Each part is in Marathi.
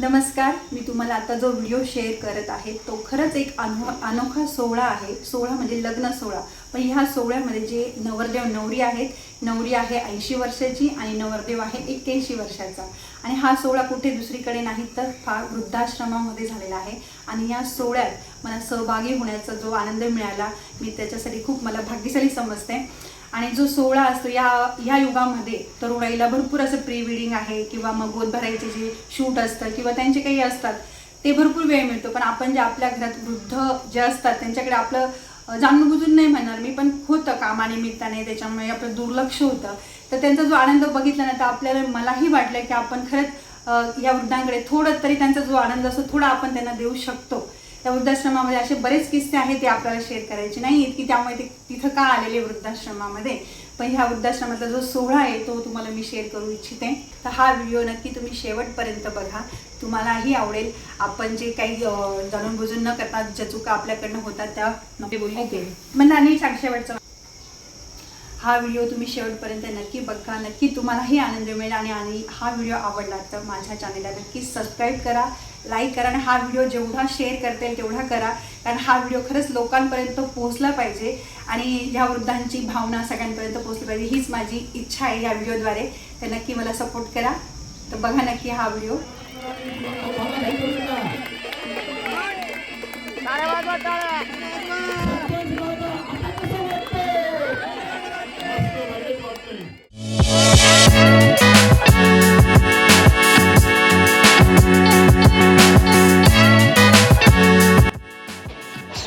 नमस्कार मी तुम्हाला आता जो व्हिडिओ शेअर करत आहे तो खरंच एक अनो अनोखा सोहळा आहे. सोहळा म्हणजे लग्न सोहळा. पण ह्या सोहळ्यामध्ये जे नवरदेव नवरी आहेत नवरी आहे ऐंशी वर्षाची आणि नवरदेव आहे एक्क्याऐंशी वर्षाचा. आणि हा सोहळा कुठे दुसरीकडे नाही तर फार वृद्धाश्रमामध्ये झालेला आहे. आणि या सोहळ्यात मला सहभागी होण्याचा जो आनंद मिळाला मी त्याच्यासाठी खूप मला भाग्यशाली समजते. आणि जो सोहळा असतो या या युगामध्ये तरुणाईला भरपूर असं प्री वेडिंग आहे किंवा मग गोदभरायचे जे शूट असतं किंवा त्यांचे काही असतात ते भरपूर वेळ मिळतो. पण आपण जे आपल्या घरात वृद्ध जे असतात त्यांच्याकडे आपलं जाणूनबुजून जाणून बुजून नाही म्हणणार मी पण होतं कामानिमित्ताने त्याच्यामुळे आपलं दुर्लक्ष होतं. तर त्यांचा जो आनंद बघितला ना तर आपल्याला मलाही वाटलं की आपण खरंच या वृद्धांकडे थोडं तरी त्यांचा जो आनंद असतो थोडा आपण त्यांना देऊ शकतो. त्या वृद्धाश्रमामध्ये असे बरेच किस्से आहेत ते आपल्याला शेअर करायचे नाही. की त्यामुळे ते तिथं का आलेले वृद्धाश्रमामध्ये? पण ह्या वृद्धाश्रमाचा जो सोहळा आहे तो तुम्हाला मी शेअर करू इच्छिते. तर हा व्हिडिओ नक्की तुम्ही शेवटपर्यंत बघा. तुम्हालाही आवडेल. आपण जे काही जाणून बुजून न करता ज्या चुका आपल्याकडनं होतात त्या ते मग सांग शेवटचं हा व्हिडिओ तुम्ही शेवटपर्यंत नक्की बघा. नक्की तुम्हालाही आनंद मिळेल आणि आणि हा व्हिडिओ आवडला तर माझ्या चॅनलला नक्की सबस्क्राईब करा लाईक करा आणि हा व्हिडिओ जेवढा शेअर करता येईल तेवढा करा. कारण हा व्हिडिओ खरंच लोकांपर्यंत पोहोचला पाहिजे आणि ह्या वृद्धांची भावना सगळ्यांपर्यंत पोहोचली पाहिजे हीच माझी इच्छा आहे या व्हिडिओद्वारे तर नक्की मला सपोर्ट करा. तर बघा नक्की हा व्हिडिओ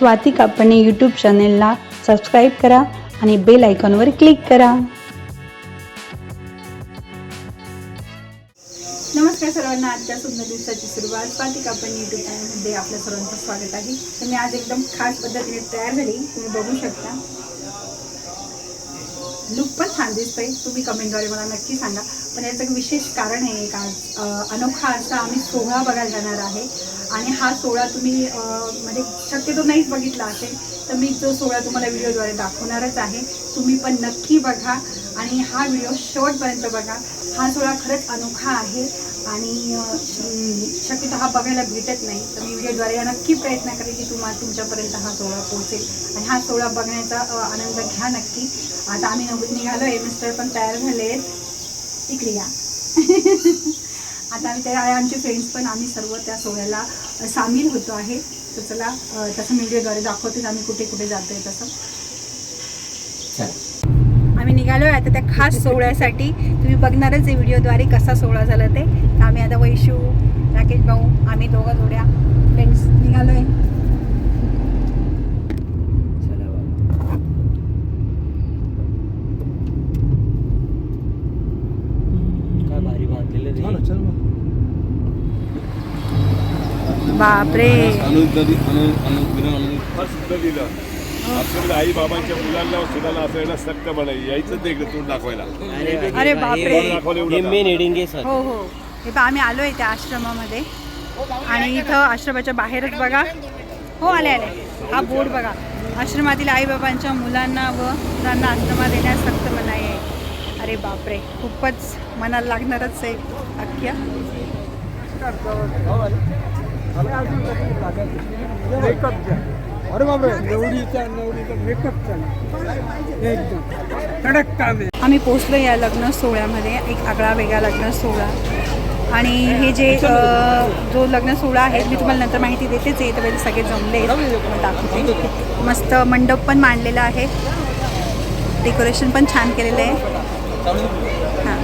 स्वाती कापणे यूट्यूब चॅनेलला सबस्क्राईब करा आणि बेल आयकॉनवर क्लिक करा. नमस्कार सर्वांना आजच्या सुंदर दिवसाची सुरुवात स्वाती कापण यूट्यूब चॅनलमध्ये आपल्या सर्वांचं स्वागत आहे. तर मी आज एकदम खास पद्धतीने तयार झाली. तुम्ही बघू शकता. लुक पण छान दिसतंय. तुम्ही कमेंटद्वारे मला नक्की सांगा. पण याचं एक विशेष कारण आहे एक आज. अनोखा असा आम्ही सोहळा बघायला जाणार आहे. आणि हा सोहळा तुम्ही म्हणजे शक्यतो नाहीच बघितला असेल तर मी जो सोहळा तुम्हाला व्हिडिओद्वारे दाखवणारच आहे. तुम्ही पण नक्की बघा. आणि हा व्हिडिओ शेवटपर्यंत बघा. हा सोहळा खरंच अनोखा आहे. आणि शक्यतो हा बघायला भेटत नाही. तर मी व्हिडिओद्वारे नक्की प्रयत्न करेन की तुम्हाला तुमच्यापर्यंत हा सोहळा पोहोचेल. आणि हा सोहळा बघण्याचा आनंद घ्या नक्की. आता आम्ही नवीन निघालो आहे मिस्टर पण तयार झाले आहेत. इकडे या. आता आम्ही त्या आमचे फ्रेंड्स पण आम्ही सर्व त्या सोहळ्याला सामील होतो आहे. तर चला तसं मी व्हिडिओद्वारे दाखवतेच आम्ही कुठे कुठे जातो आहे तसं. चला. निघालो आहे आता त्या खास सोहळ्यासाठी तुम्ही बघणारच आहे व्हिडिओद्वारे कसा सोहळा झाला ते. तर आम्ही आता वैशू राकेश भाऊ आम्ही दोघं जोड्या फ्रेंड्स निघालो आहे बापरे. आपल्याकडे आई बाबांच्या मुलांना सुनाला असायला सक्त बनायची यायचं ते इकडे तोंड दाखवायला. अरे बापरे. हे मेन हेडिंग आहे सर. हो हो. हे पहा आम्ही आलो आहे त्या आश्रमामध्ये. आणि इथं आश्रमाच्या बाहेरच बघा. हो आले आले. हा बोर्ड बघा. आश्रमातील आईबाबांच्या मुलांना व मुलांना आश्रमात येण्यास सक्त मनाई आहे. अरे बापरे. खूपच मनाला लागणारच आहे अख्ख्या. अरे बापरे. नवरीचा नवरीचा मेकअप चालू. एकदम. कडक काम आहे आम्ही पोचलो या लग्न सोहळ्यामध्ये एक आगळा वेगळा लग्न सोहळा. आणि हे जे अ, जो लग्न सोहळा आहे मी तुम्हाला नंतर माहिती देतेच आहे तर सगळे जमले आहेत. तुम्हाला दाखवते. मस्त मंडप पण मांडलेला आहे. डेकोरेशन पण छान केलेलं आहे. हां.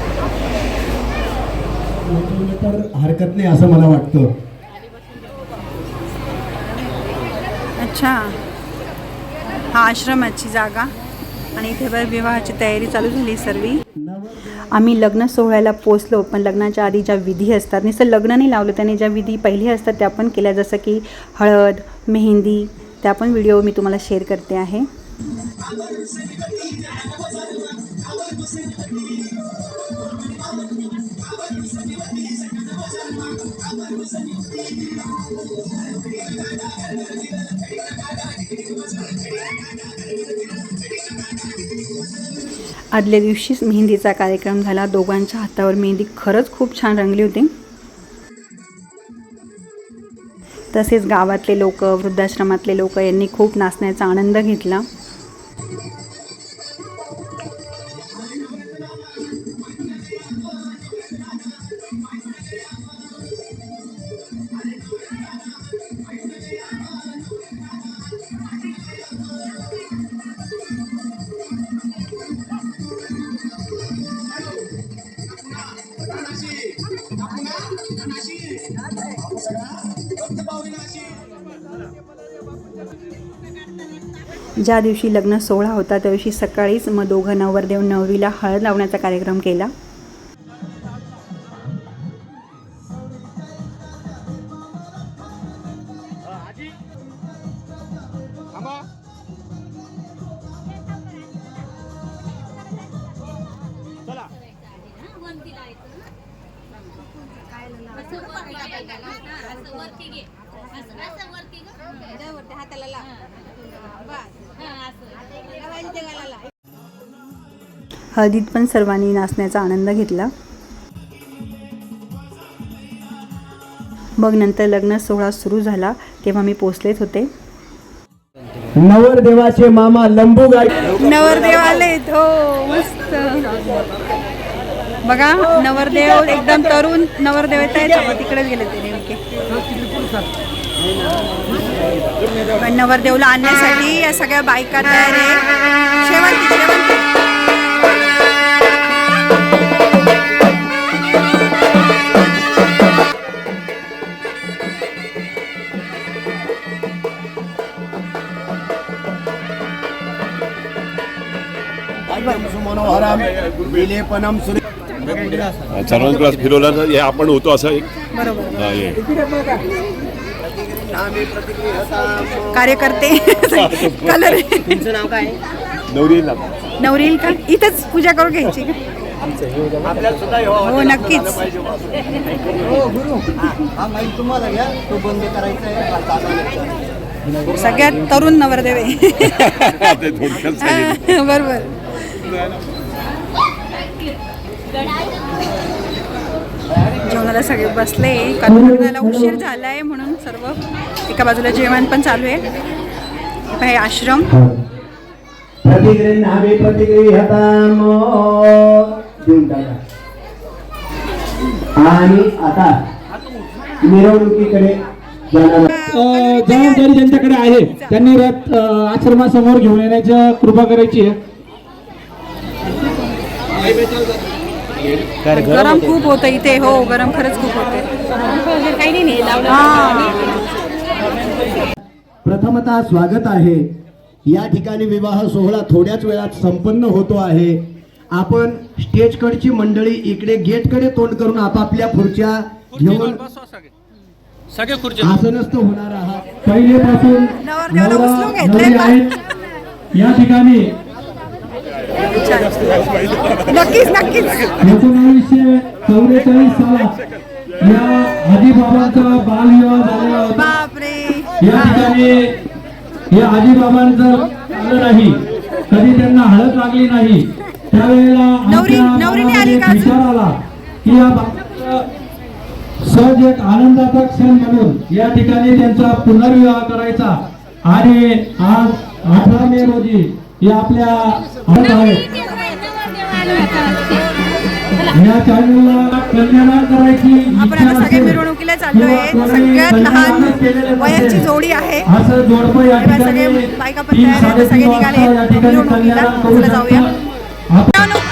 तर हरकत नाही असं मला वाटतं. अच्छा. हा आश्रमाची जागा. आणि इथे बरं विवाहाची तयारी चालू झाली सर्व. आम्ही लग्न सोहळ्याला पोचलो पण लग्नाच्या आधी ज्या विधी असतात नुसतं लग्न नाही लावलं त्याने ज्या विधी पहिल्या असतात त्या पण केल्या. जसं की हळद मेहंदी त्या पण व्हिडिओ मी तुम्हाला शेअर करते आहे. आदल्या दिवशीच मेहंदीचा कार्यक्रम झाला. दोघांच्या हातावर मेहंदी खरंच खूप छान रंगली होती. तसेच गावातले लोक वृद्धाश्रमातले लोक यांनी खूप नाचण्याचा आनंद घेतला. ज्या दिवशी लग्न सोहळा होता त्या दिवशी सकाळीच मग दोघं नवरदेव नवरीला हळद लावण्याचा कार्यक्रम केला. हळदीत पण सर्वांनी नाचण्याचा आनंद घेतला. मग नंतर लग्न सोहळा सुरू झाला तेव्हा मी पोचलेत होते. नवरदेवाचे मामा लंबू गाडी नवरदेव आले हो मस्त. बघा नवरदेव एकदम तरुण नवरदेव येत आहेत तिकडेच गेले ते नेमके. पण नवरदेवला आणण्यासाठी या सगळ्या बायका तयार आहे शेवंती असं फिरवला हे आपण होतो असं एक हा, हे. कार्यकर्ते. कलर तुमचं नाव काय? नवरीला नवरील का? इथंच पूजा करून घ्यायची का? आपल्याला सुद्धा हो नक्कीच. हा माईक तुम्हाला घ्या. तो बंद करायचा आहे. हा चालू आहे. सगळ्यात तरुण नवरदेव बरोबर. जेवणाला सगळे बसले. कारण उशीर झालाय म्हणून सर्व एका बाजूला जेवण पण चालू आहे. हे आश्रम. आणि आता मिरवणुकीकडे जबाबदारी ज्यांच्याकडे आहे. त्यांनी रथ आश्रमासमोर घेऊन येण्याची कृपा करायची आहे. गरम खूप होतं इथे हो गरम खरंच खूप होते. काही नाही प्रथमतः स्वागत आहे. या ठिकाणी विवाह सोहळा थोड्याच वेळात संपन्न होतो आहे. आपण स्टेजकडची मंडळी इकडे गेटकडे तोंड करून आपापल्या खुर्च्या घेऊन आसनस्थ होणार आहात. पहिलेपासून या ठिकाणी नक्कीच नक्कीच. एकोणावीसशे चौवेचाळीस सालात या आजीबाबांचा बालविवाह झालेला होता. या ठिकाणी हे आजीबाबांचं आलं नाही. कधी त्यांना हळद लागली नाही. त्यावेळेला? विचार आला की या सहज एक आनंदाचा क्षण म्हणून या ठिकाणी त्यांचा पुनर्विवाह करायचा. आणि आज अठरा मे रोजी हे आपल्या हळद आहेत या चॅनलला कन्यादान करायची इच्छा असेल. मिरवणुकीला चाललो आहे. सगळ्यात लहान वयाची जोडी आहे. सगळे बायका पण तयार आहेत, सगळे निघाले. या चला जाऊया.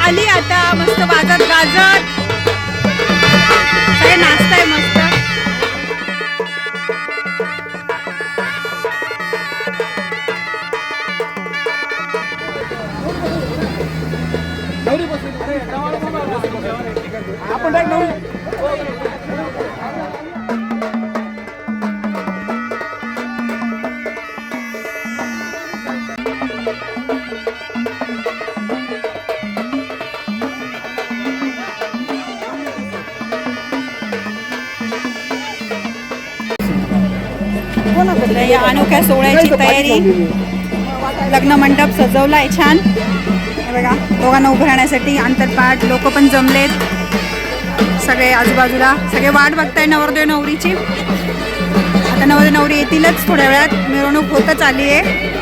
आली आता मस्त वाजत गाजत. सगळे नाचताय मस्त. तर तयारी. लग्न मंडप सजवला आहे छान बघा दोघांना उभं राहण्यासाठी आंतरपाठ लोक पण जमलेत. सगळे आजूबाजूला सगळे वाट बघताय नवरदेव नवरीची. आता आता नवरी नवरी येतीलच थोड्या वेळात. मिरवणूक होतच आली आहे.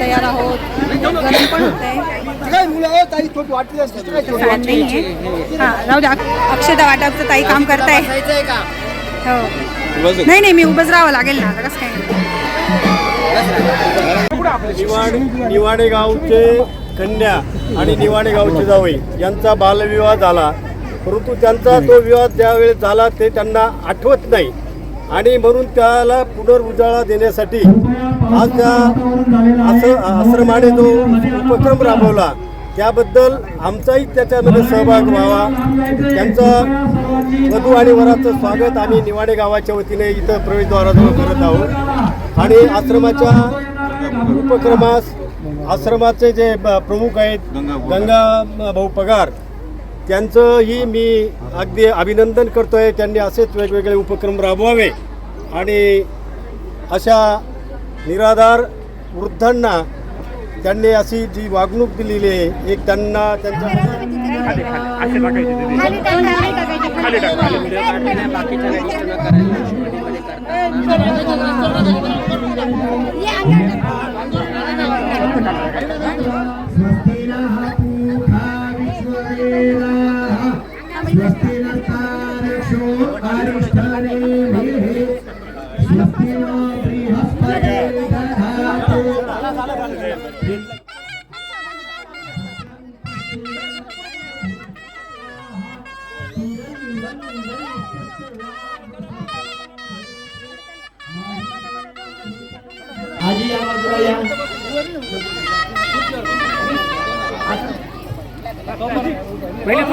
तयार आहोत. गरम पण होत आहे फॅन नाही आहे हां राहू द्या. अक्षता वाटपचं ताई काम करताय. हो. नाही नाही मी उभंच राहावं लागेल ना आता कसं काय? निवाड निवाडे गावचे कन्या आणि निवाडे गावचे जावई यांचा बालविवाह झाला. परंतु त्यांचा तो विवाह ज्यावेळेस झाला ते त्यांना आठवत नाही. आणि म्हणून त्याला पुनर्उजाळा देण्यासाठी आज त्या आश्रमाने जो उपक्रम राबवला त्याबद्दल आमचाही त्याच्यामध्ये सहभाग व्हावा. त्यांचं वधू आणि वराचं स्वागत आम्ही निवाडे गावाच्या वतीने इथं प्रवेशद्वाराजवळ करत आहोत. आणि आश्रमाच्या उपक्रमास आश्रमाचे जे प्रमुख आहेत गंगा भाऊ पगार त्यांचंही मी अगदी अभिनंदन करतो आहे त्यांनी असेच वेगवेगळे उपक्रम राबवावे. आणि अशा निराधार वृद्धांना त्यांनी अशी जी वागणूक दिलेली आहे एक त्यांना त्यांच्या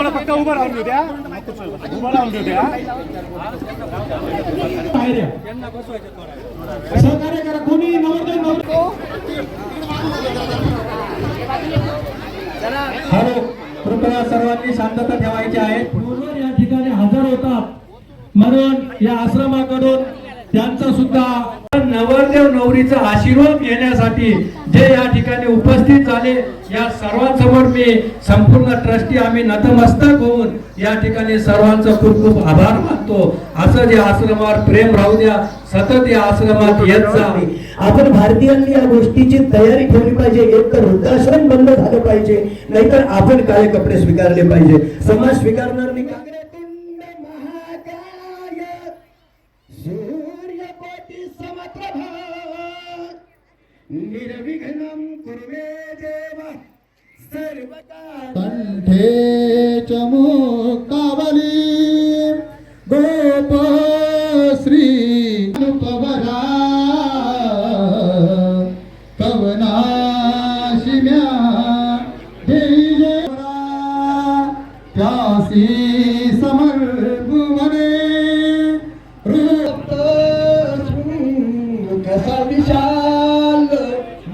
थोडं फक्त उभं राहून घेऊ द्या. उभं राहून घेऊ द्या. सहकार्य करा. कोणी नवरदेव नवर हॅलो. कृपया सर्वांनी शांतता ठेवायची आहे. फोनवर या ठिकाणी हजर होतात. म्हणून या आश्रमाकडून त्यांचा सुद्धा नवरदेव नवरीचा आशीर्वाद घेण्यासाठी जे या ठिकाणी उपस्थित झाले या सर्वांसमोर मी संपूर्ण ट्रस्टी आम्ही नतमस्तक होऊन या ठिकाणी सर्वांचा खूप खूप आभार मानतो. असं जे आश्रमावर प्रेम राहू द्या सतत या आश्रमात येत जा. आपण भारतीयांनी या गोष्टीची तयारी ठेवली पाहिजे एक तर वृद्धाश्रम बंद झालं पाहिजे नाहीतर आपण काळे कपडे स्वीकारले पाहिजे. समाज स्वीकारणार नाही. निर्विघ्नं कुर्मे देव सर्वदा कंठे चमुकावली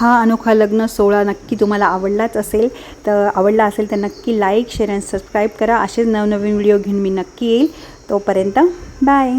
हा अनोखा लग्न सोहळा नक्की तुम्हाला आवडलाच असेल तर आवडला असेल तर नक्की लाईक शेअर आणि सबस्क्राईब करा. असेच नवनवीन व्हिडिओ घेऊन मी नक्की येईल. तोपर्यंत बाय